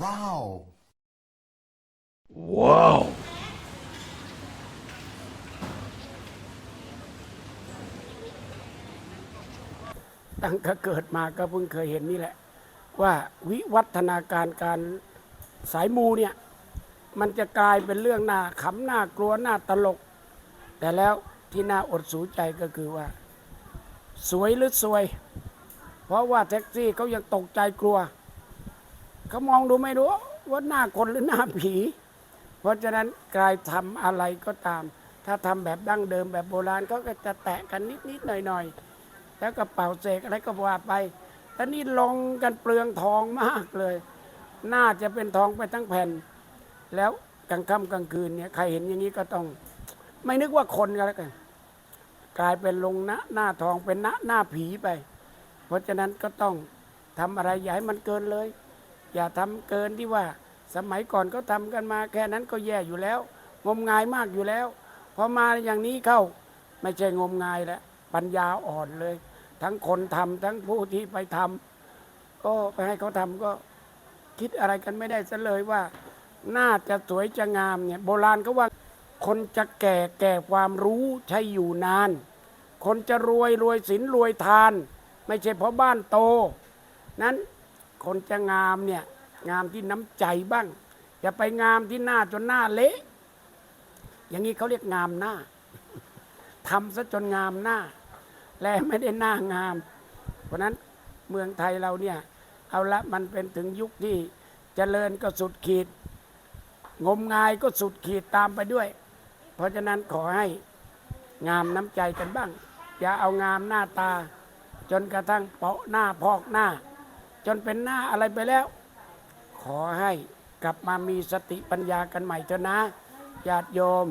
Wow. Wow. ตั้งแต่เกิดมาก็เพิ่งเคยเห็นนี่แหละ ว่าวิวัฒนาการการสายมูเนี่ย มันจะกลายเป็นเรื่องน่าขำน่ากลัวน่าตลก แต่แล้วที่น่าอดสูใจก็คือว่า สวยหรือสวย เพราะว่าแท็กซี่เขายังตกใจกลัว เขามองดูไม่รู้ว่าหน้าคนหรือหน้าผี เพราะฉะนั้นกายทำอะไรก็ตาม ถ้าทำแบบดั้งเดิมแบบโบราณก็จะแตะกันนิดๆหน่อยๆแล้วก็เป่าเสกอะไรก็ว่าไปแต่นี่ลงกันเปลืองทองมากเลย น่าจะเป็นทองไปทั้งแผ่น แล้วกลางค่ำกลางคืนเนี่ยใครเห็นอย่างนี้ก็ต้อง ไม่นึกว่าคนก็แล้วกัน กลายเป็นลงหน้าหน้าทองเป็นหน้าหน้าผีไป เพราะฉะนั้นก็ต้องทำอะไรอย่าให้มันเกินเลย อย่าทำเกินที่ว่า สมัยก่อนก็ทำกันมา แค่นั้นก็แย่อยู่แล้ว งมงายมากอยู่แล้วพอมาอย่างนี้เข้าไม่ใช่งมงายแล้วปัญญาอ่อนเลย ทั้งคนทำทั้งผู้ที่ไปทำก็ไปให้เขาทำก็คิดอะไรกันไม่ได้ซะเลยว่า น่าจะสวยจะงามเนี่ยโบราณเขาว่าคนจะแก่แก่ความรู้ใช้อยู่นาน คนจะรวยรวยศีลรวยทาน ไม่ใช่เพราะบ้านโต นั้น คนจะงามเนี่ย งามที่น้ำใจบ้างอย่าไปงามที่หน้าจนหน้าเละอย่างนี้เขาเรียกงามหน้าทำซะจนงามหน้า และไม่ได้หน้างาม เพราะนั้นเมืองไทยเราเนี่ย เอาละมันเป็นถึงยุคที่เจริญก็สุดขีด งมงายก็สุดขีดตามไปด้วย เพราะฉะนั้นขอให้งามน้ำใจกันบ้าง อย่าเอางามหน้าตา จนกระทั่งเปาะหน้าพอกหน้า จนเป็นหน้าอะไรไปแล้ว ขอให้กลับมามีสติปัญญากันใหม่เถอะนะญาติโยม